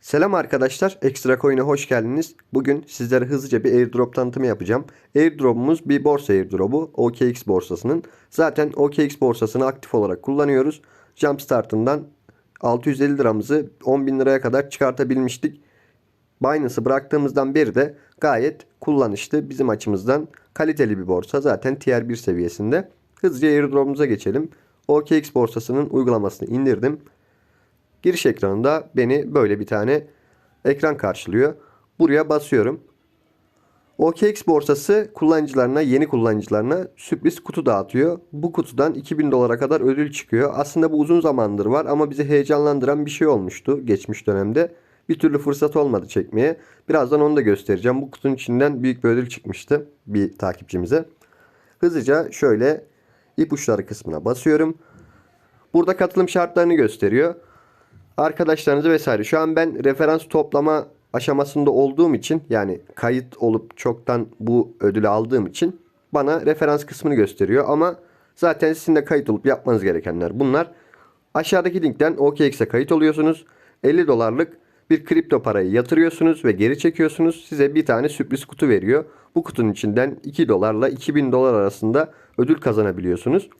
Selam arkadaşlar, Ekstra Coin'e hoş geldiniz. Bugün sizlere hızlıca bir airdrop tanıtımı yapacağım. Airdrop'umuz bir borsa airdrop'u OKX borsasının. Zaten OKX borsasını aktif olarak kullanıyoruz. Jumpstart'ından 650 liramızı 10 bin liraya kadar çıkartabilmiştik. Binance'ı bıraktığımızdan beri de gayet kullanışlı bizim açımızdan kaliteli bir borsa. Zaten tier 1 seviyesinde. Hızlıca airdrop'umuza geçelim. OKX borsasının uygulamasını indirdim. Giriş ekranında beni böyle bir tane ekran karşılıyor. Buraya basıyorum. OKX borsası kullanıcılarına, yeni kullanıcılarına sürpriz kutu dağıtıyor. Bu kutudan 2000 dolara kadar ödül çıkıyor. Aslında bu uzun zamandır var ama bizi heyecanlandıran bir şey olmuştu geçmiş dönemde. Bir türlü fırsat olmadı çekmeye. Birazdan onu da göstereceğim. Bu kutunun içinden büyük bir ödül çıkmıştı bir takipçimize. Hızlıca şöyle ipuçları kısmına basıyorum. Burada katılım şartlarını gösteriyor arkadaşlarınızı vesaire. Şu an ben referans toplama aşamasında olduğum için yani kayıt olup çoktan bu ödülü aldığım için bana referans kısmını gösteriyor ama zaten sizin de kayıt olup yapmanız gerekenler bunlar. Aşağıdaki linkten OKX'e kayıt oluyorsunuz. 50 dolarlık bir kripto parayı yatırıyorsunuz ve geri çekiyorsunuz. Size bir tane sürpriz kutu veriyor. Bu kutunun içinden 2 dolarla 2000 dolar arasında ödül kazanabiliyorsunuz.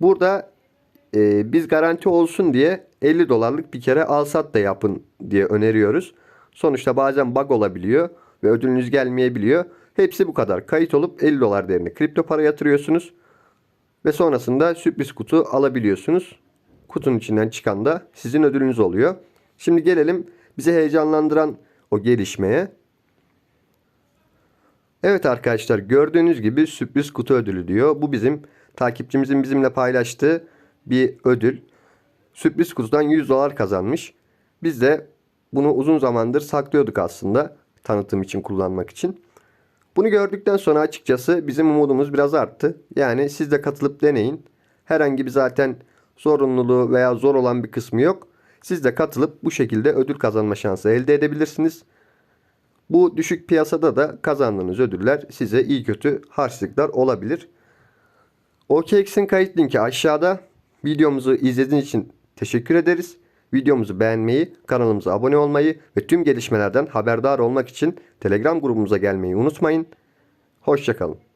Burada e, biz garanti olsun diye 50 dolarlık bir kere al sat da yapın diye öneriyoruz. Sonuçta bazen bug olabiliyor ve ödülünüz gelmeyebiliyor. Hepsi bu kadar. Kayıt olup 50 dolar değerinde kripto para yatırıyorsunuz. Ve sonrasında sürpriz kutu alabiliyorsunuz. Kutunun içinden çıkan da sizin ödülünüz oluyor. Şimdi gelelim bizi heyecanlandıran o gelişmeye. Evet arkadaşlar gördüğünüz gibi sürpriz kutu ödülü diyor. Bu bizim takipçimizin bizimle paylaştığı bir ödül. Sürpriz kutudan 100 dolar kazanmış. Biz de bunu uzun zamandır saklıyorduk aslında tanıtım için kullanmak için. Bunu gördükten sonra açıkçası bizim umudumuz biraz arttı. Yani siz de katılıp deneyin. Herhangi bir zaten zorunluluğu veya zor olan bir kısmı yok. Siz de katılıp bu şekilde ödül kazanma şansı elde edebilirsiniz. Bu düşük piyasada da kazandığınız ödüller size iyi kötü harçlıklar olabilir. OKX'in kayıt linki aşağıda. Videomuzu izlediğiniz için teşekkür ederiz. Videomuzu beğenmeyi, kanalımıza abone olmayı ve tüm gelişmelerden haberdar olmak için Telegram grubumuza gelmeyi unutmayın. Hoşçakalın.